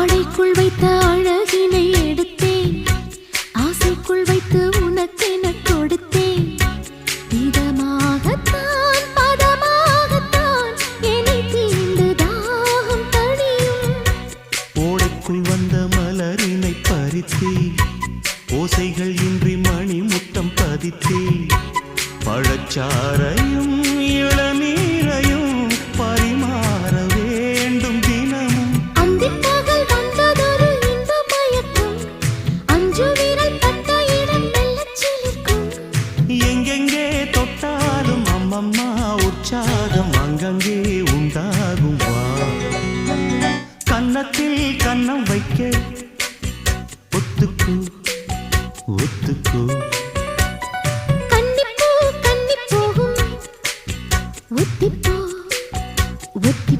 ஆடைக்குள் வைத்த அழகினை எடுத்தேன். ஆசைக்குள் வைத்து உனக்கென கொடுத்தேன். இதமாகத்தான் பதமாகத்தான் என்னை தீண்டு தாகம் தணியும் ஓடைக்குள் வந்த மலரினை பறித்தே ஓசைகள் இன்றி மணி முத்தம் பதித்தே பழச்சாரையும் அம்மா உற்சாகம் அங்கங்கே உண்டாகும். வா. கன்னத்தில் கன்னம் வைக்க. ஒத்துக்கு ஒத்துக்கு. ஒத்திப்போ ஒத்திப்போ.